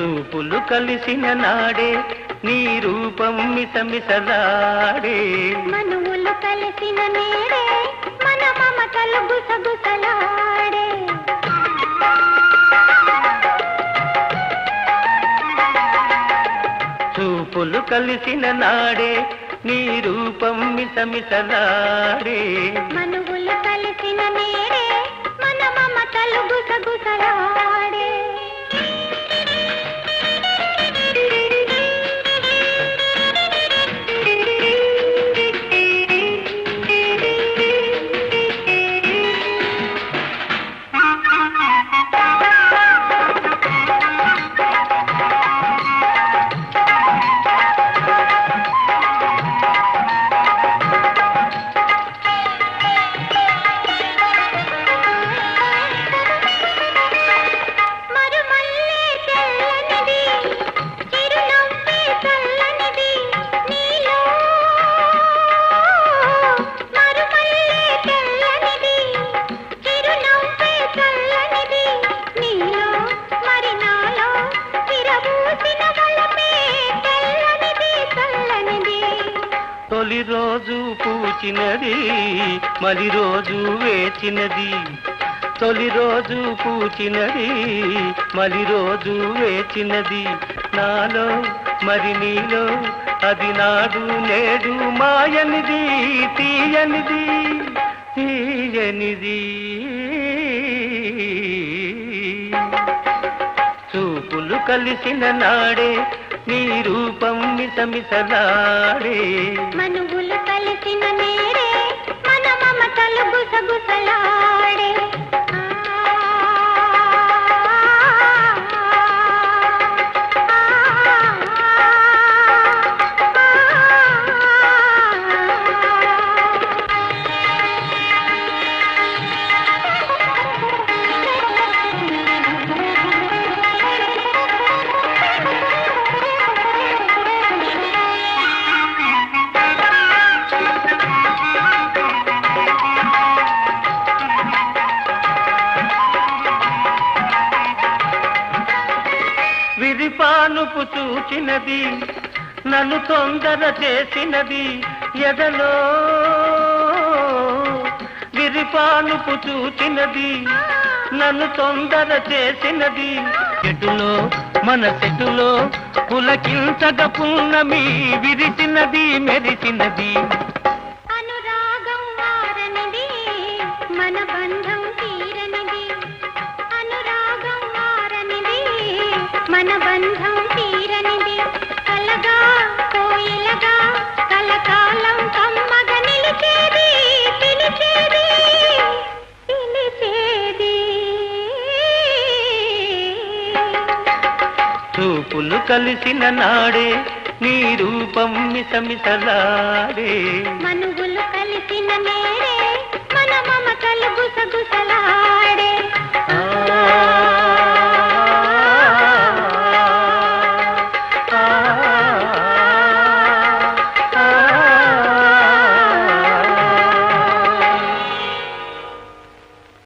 కలిసిన నాడే నీ రూపం మిసమిసలాడే. మనువులు కలిసిన నేడే మన మమతలు గుసగుసలాడే. చూపులు కలిసిన నాడే నీ రూపం మిసమిసలాడే. మనువులు తొలి రోజు పూచినది మలి రోజు వేచినది. తొలి రోజు పూచినది మలి రోజు వేచినది. నాలో మరి నీలో అది నాడు నేడు మాయనిది తీయనిది తీయనిది. చూపులు కలిసిన నాడే నీ రూపం మిసమిసలాడే మనువులు కలిసిన నే విరిపానుపు చూచినది నన్ను తొందర చేసినది ఎదలో? విరిపానుపు చూచినది నన్ను తొందర చేసినది చెట్టులో మన చెట్టులో పులకించగ పున్నమి విరిచినది మెరిచినది. మన బంధం తీరనిది. కలగా కోయిలగా కలకాలం కమ్మగ నిలిచేది పిలిచేది పిలిచేది. చూపులు కలిసిన నాడే నీ రూపం మిసమిసలాడే. మనుగులు కలిసిన నేడే